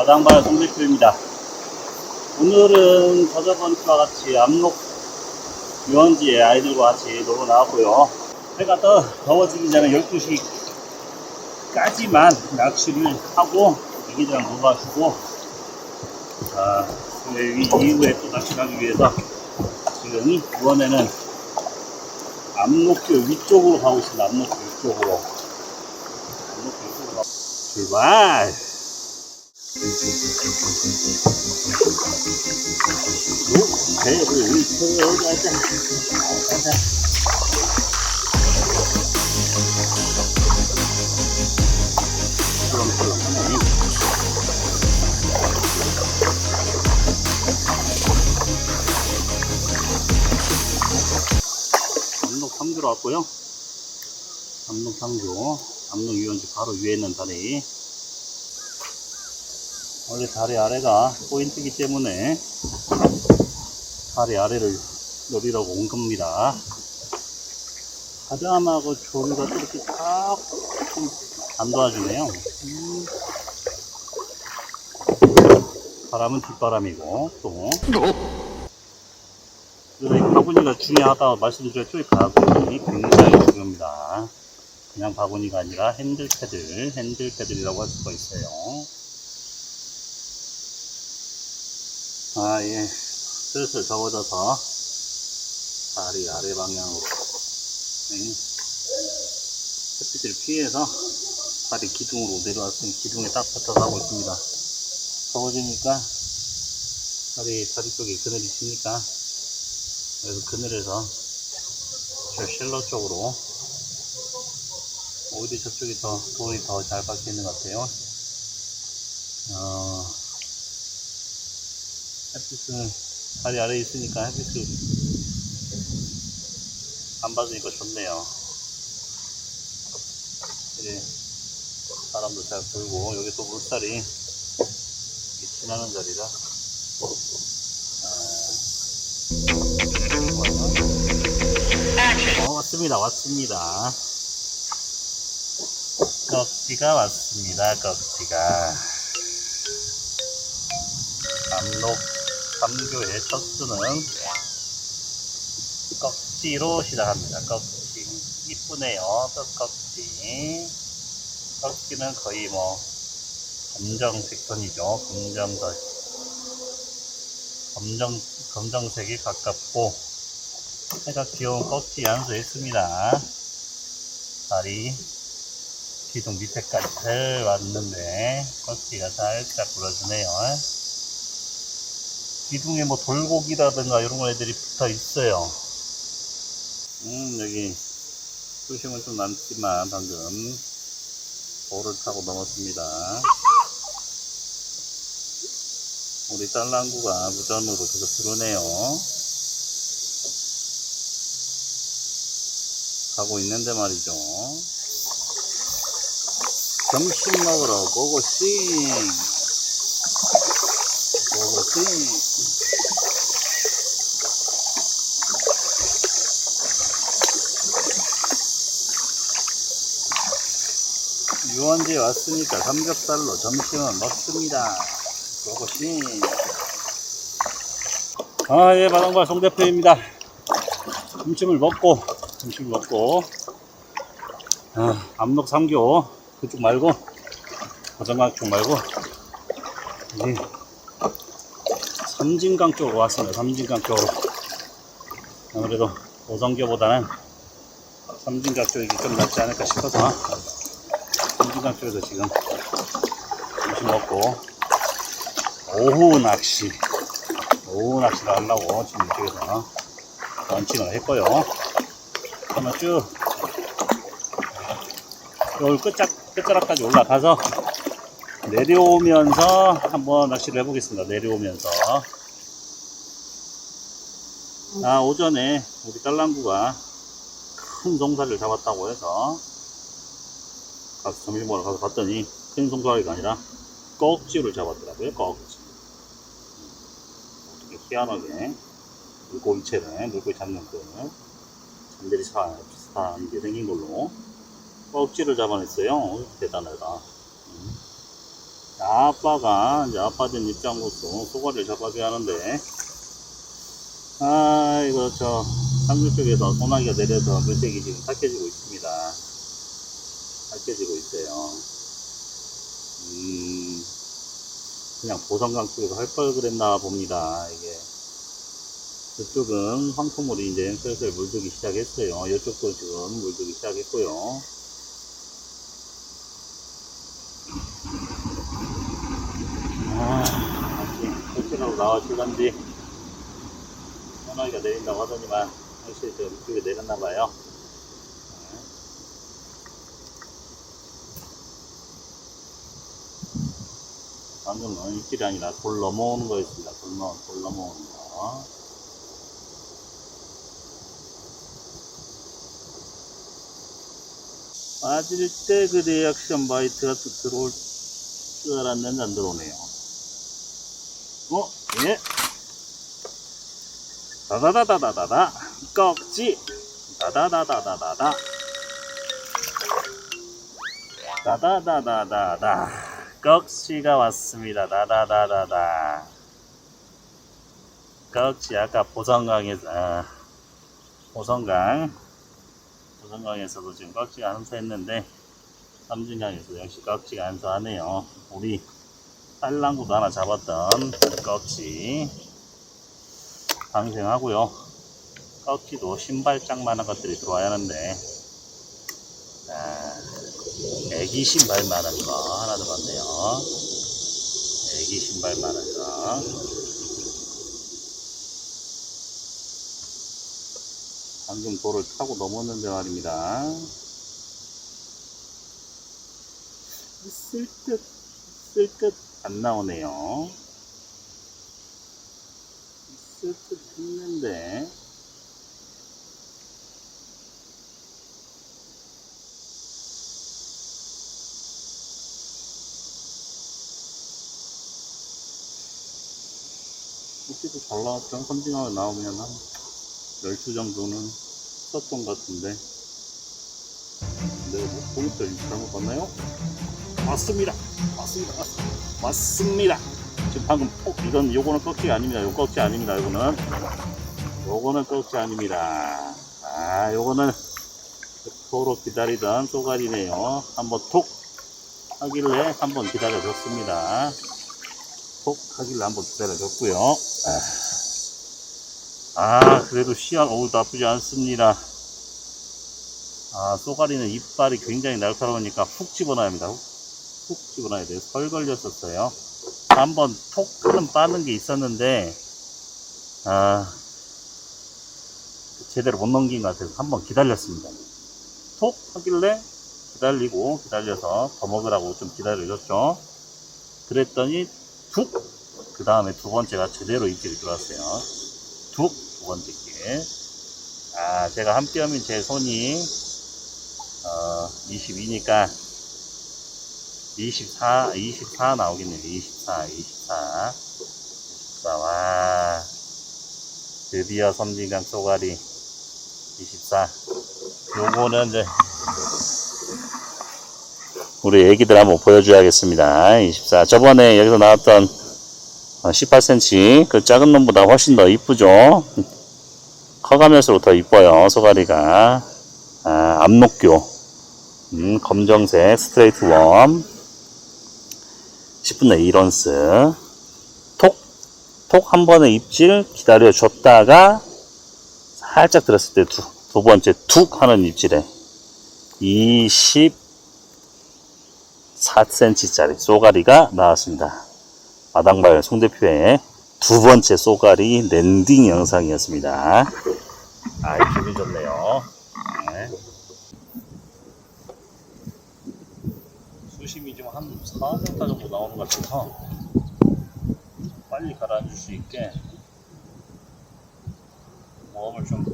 마당발 송대표입니다. 오늘은 저저번과 같이 압록 유원지에 아이들과 같이 놀러 나왔고요. 해가 더 더워지기 전에 12시까지만 낚시를 하고 애기들이랑 놀아주고 아, 이 이후에 또 낚시를 하기 위해서 지금 이번에는 압록교 위쪽으로 가고 있습니다. 압록교 위쪽으로. 압록교 위쪽으로 가 출발! 배를 상주로 왔고요. 압록 상주, 압록 유원지 바로 위에 있는 다리. 원래 다리 아래가 포인트이기 때문에 다리 아래를 노리라고 온 겁니다. 가자마고 조류가 또 이렇게 쫙안 도와주네요. 음. 바람은 뒷바람이고 또 그래서 이 바구니가 중요하다고 말씀드렸죠. 이 바구니 굉장히 중요합니다. 그냥 바구니가 아니라 핸들패들, 핸들패들이라고 할 수가 있어요. 아, 예. 슬슬 접어져서 다리 아래 방향으로 네. 햇빛을 피해서 다리 기둥으로 내려왔으니 기둥에 딱 붙어서 하고 있습니다. 더워지니까 다리, 다리 쪽에 그늘이 지니까 그래서 그늘에서 저 쉘러 쪽으로 오히려 저쪽이 더 돌이 더 잘 박혀 있는 것 같아요. 어, 햇빛을 다리 아래에 있으니까 햇빛을 안 받으니까 좋네요. 이제 바람도 잘 불고 여기 또 물살이 지나는 자리라. 아, 어, 왔습니다 왔습니다. 꺽지가 왔습니다 꺽지가. 압록 3교의 첫 수는 꺽지로 시작합니다. 꺽지. 이쁘네요. 또 꺽지. 꺽지는 거의 뭐, 검정색 톤이죠. 검정색. 검정, 검정색이 가깝고, 해가 귀여운 꺽지 연수했습니다. 다리, 기둥 밑에까지 잘 왔는데, 꺽지가 살짝 불어주네요. 기둥에 뭐 돌고기라든가 이런 거 애들이 붙어 있어요. 음, 여기 수심은 좀 남지만 방금 돌을 타고 넘었습니다. 우리 딸랑구가 무전으로 계속 들어오네요. 가고 있는데 말이죠. 점심 먹으러 고고싱! 고고싱! 유원지에 왔으니까 삼겹살로 점심은 먹습니다. 고고싱! 아, 예, 마당발 송대표입니다. 점심을 먹고, 점심을 먹고, 아, 압록 3교, 그쪽 말고, 고정각 쪽 말고, 이 삼진강 쪽으로 왔습니다. 삼진강 쪽으로. 아무래도 오성교보다는 삼진강 쪽이 좀 낫지 않을까 싶어서 삼진강 쪽에서 지금 점심 먹고 오후 낚시 오후 낚시를 하려고 지금 이쪽에서 런칭을 했고요. 한번 쭉 여기 끝자, 끝자락까지 올라가서 내려오면서 한번 낚시를 해보겠습니다. 내려오면서. 아, 오전에 우리 딸랑구가 큰 송사리를 잡았다고 해서 가서 점심 먹으러 가서 봤더니 큰 송사리가 아니라 꺽지를 잡았더라고요. 꺽지. 어떻게 희한하게 물고기채를 물고기 잡는 그 잠들이 사 비슷한 게 생긴 걸로 꺽지를 잡아냈어요. 대단하다. 음. 아빠가 이제 아빠된 입장으로서 소가리를 잡아줘야 하는데 아 이거 저 상류 쪽에서 소나기가 내려서 물색이 지금 탁해지고 있습니다 탁해지고 있어요 음 그냥 보성강 쪽에서 할 걸 그랬나 봅니다 이게 이쪽은 황토물이 이제 슬슬 물들기 시작했어요 이쪽도 지금 물들기 시작했고요 아, 호텔하고 나와주던지 소나기가 내린다고 하더니만 확실히 저 이쪽에 내렸나봐요. 방금은 입질이 아니라 돌 넘어오는 거였습니다. 돌, 넘, 돌 넘어오는 거. 빠질 때 그 리액션 바이트가 또 들어올 줄 알았는데 안 들어오네요. 어? 예. 다다다다다다다. 꺽지. 다다다다다다다. 다다다다다다. 꺽지가 왔습니다. 다다다다다. 꺽지 아까 보성강에서 아, 보성강 보성강에서도 지금 꺽지가 함수했는데 삼진강에서 역시 꺽지가 안수하네요. 우리 딸랑구도 하나 잡았던 꺽지 방생하고요. 꺽지도 신발장만한 것들이 들어와야 하는데 자, 애기 신발만한 거 하나 들어왔네요. 애기 신발만한 거. 방금 돌을 타고 넘었는데 말입니다. 있을 듯, 있을 듯 안 나오네요. 있을 듯 했는데. 혹시도 잘 나왔던 선징하게 나오면 한 10수 정도는 썼던 것 같은데. 내가 뭐 포인트를 잘못 봤나요? 맞습니다. 맞습니다. 맞습니다. 지금 방금 폭, 이건 요거는 꺽지 아닙니다. 요 꺽지 아닙니다. 요거는 요거는 꺽지 아닙니다. 아, 요거는 서로 기다리던 쏘가리네요. 한번 톡 하길래 한번 기다려줬습니다. 톡 하길래 한번 기다려줬고요. 아, 그래도 씨앗 어우 나쁘지 않습니다. 아, 쏘가리는 이빨이 굉장히 날카로우니까 훅 집어넣어야 합니다. 훅, 훅 집어넣어야 돼요. 설 걸렸었어요. 한번 톡 하는 빠는 게 있었는데, 아, 제대로 못 넘긴 것 같아서 한번 기다렸습니다. 톡 하길래 기다리고, 기다려서 더 먹으라고 좀 기다려줬죠. 그랬더니, 툭! 그 다음에 두 번째가 제대로 입질이 들어왔어요. 툭! 두 번째 게. 아, 제가 한 뼘인 제 손이, 어, 22니까, 24, 24 나오겠네요. 24, 24. 24, 와. 드디어 섬진강 쏘가리 24. 요거는 이제, 우리 애기들 한번 보여줘야겠습니다. 24. 저번에 여기서 나왔던 18cm, 그 작은 놈보다 훨씬 더 이쁘죠? 커가면서 더 이뻐요, 쏘가리가. 아, 압록교. 음, 검정색 스트레이트 웜. 10분의 2런스. 톡, 톡 한 번의 입질 기다려줬다가 살짝 들었을 때 두, 두 번째 툭 하는 입질에 24cm짜리 쏘가리가 나왔습니다. 마당발 송 대표의 두 번째 쏘가리 랜딩 영상이었습니다. 아, 기분 좋네요. 네. 수심이 좀 한 4m 정도 나오는 것 같아서 빨리 가라앉을 수 있게 모험을 좀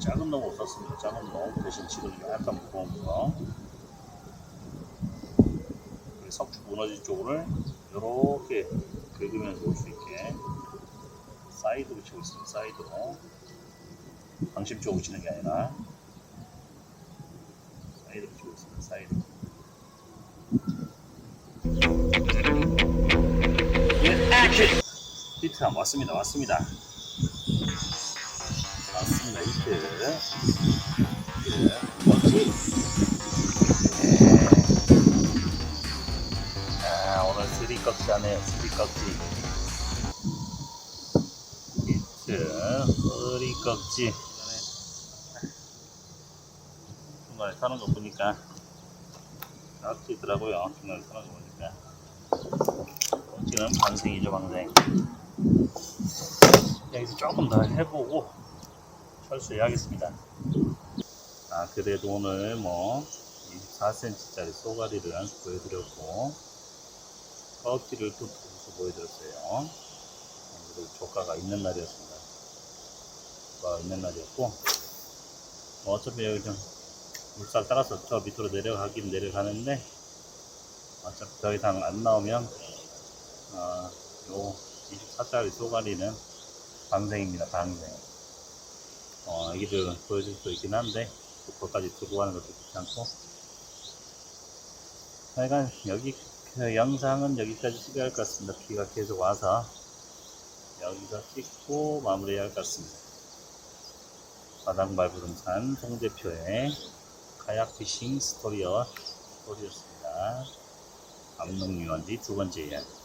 작은 놈으로 썼습니다. 작은 놈 대신 지금 약간 무거운 거 석축 무너진 쪽을 이렇게 긁으면서 올 수 있게 사이드로 치고 있습니다. 사이드로 방심 쪽으로 치는 게 아니라 사이드로 치고 있습니다. 사이드 히트 한 왔습니다. 왔습니다. 왔습니다. 히트. 히트. 그렇지. 쓰리 꺽지. 히트. 쓰리 꺽지. 중간에 사는 거 보니까 깍지더라고요. 중간에 사는 거 보니까. 꺽지는 방생이죠, 방생. 여기서 조금 더 해보고 철수해야겠습니다. 아, 그래도 오늘 뭐 24cm짜리 쏘가리를 보여드렸고 또 두고서 보여드렸어요. 그리고 조가가 있는 날이었습니다. 조가가 있는 날이었고 뭐 어차피 여기 좀 물살 따라서 저 밑으로 내려가긴 내려가는데 어차피 더 이상 안 나오면 어, 요 24짜리 쏘가리는 방생입니다, 방생. 어, 애기들 보여줄 수 있긴 한데, 그거까지 들고 가는 것도 않고. 하여간, 여기, 그 영상은 여기까지 찍어야 할 것 같습니다. 비가 계속 와서, 여기서 찍고 마무리해야 할 것 같습니다. 바닥발 부동산 송 대표의 카약 피싱 스토리어, 스토리였습니다. 감독 유원지 두 번째 이야기.